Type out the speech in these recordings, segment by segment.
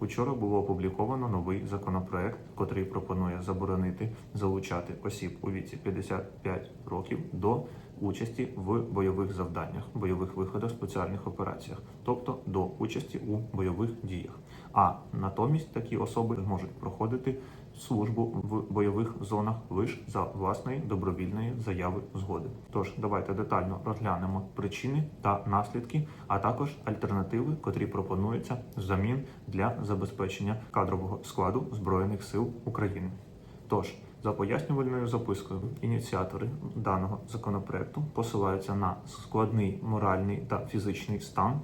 Учора було опубліковано новий законопроект, котрий пропонує заборонити залучати осіб у віці 55 років до участі в бойових завданнях, бойових виходах, спеціальних операціях, тобто до участі у бойових діях. А натомість такі особи можуть проходити службу в бойових зонах лише за власної добровільної заяви згоди. Тож давайте детально розглянемо причини та наслідки, а також альтернативи, котрі пропонуються взамін для забезпечення кадрового складу збройних сил України. Тож за пояснювальною запискою ініціатори даного законопроекту посилаються на складний моральний та фізичний стан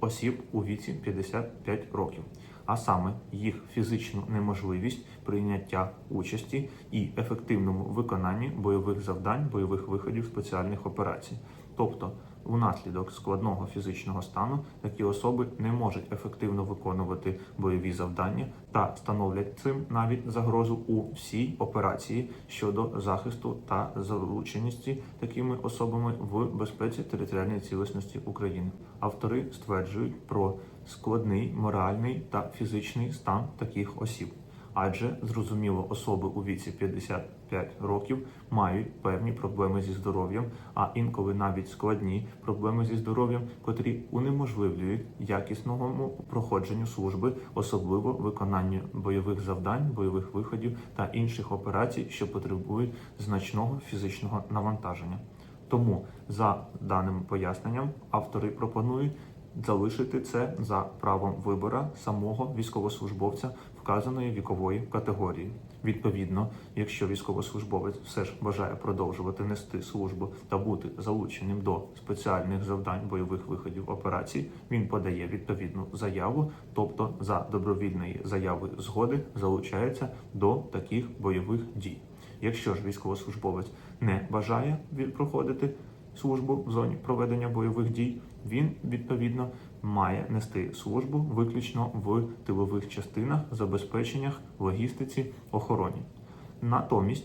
осіб у віці 55 років, а саме їх фізичну неможливість прийняття участі і ефективному виконанні бойових завдань, бойових виходів спеціальних операцій. Тобто, внаслідок складного фізичного стану такі особи не можуть ефективно виконувати бойові завдання та становлять цим навіть загрозу у всій операції щодо захисту та залученості такими особами в безпеці територіальної цілісності України. Автори стверджують про складний моральний та фізичний стан таких осіб. Адже зрозуміло, особи у віці 55 років мають певні проблеми зі здоров'ям, а інколи навіть складні проблеми зі здоров'ям, котрі унеможливлюють якісному проходженню служби, особливо виконанню бойових завдань, бойових виходів та інших операцій, що потребують значного фізичного навантаження. Тому за даним поясненням автори пропонують залишити це за правом вибора самого військовослужбовця вказаної вікової категорії. Відповідно, якщо військовослужбовець все ж бажає продовжувати нести службу та бути залученим до спеціальних завдань бойових виходів операцій, він подає відповідну заяву, тобто за добровільної заяви згоди залучається до таких бойових дій. Якщо ж військовослужбовець не бажає проходити службу в зоні проведення бойових дій, він відповідно має нести службу виключно в тилових частинах, забезпеченнях, логістиці, охороні. Натомість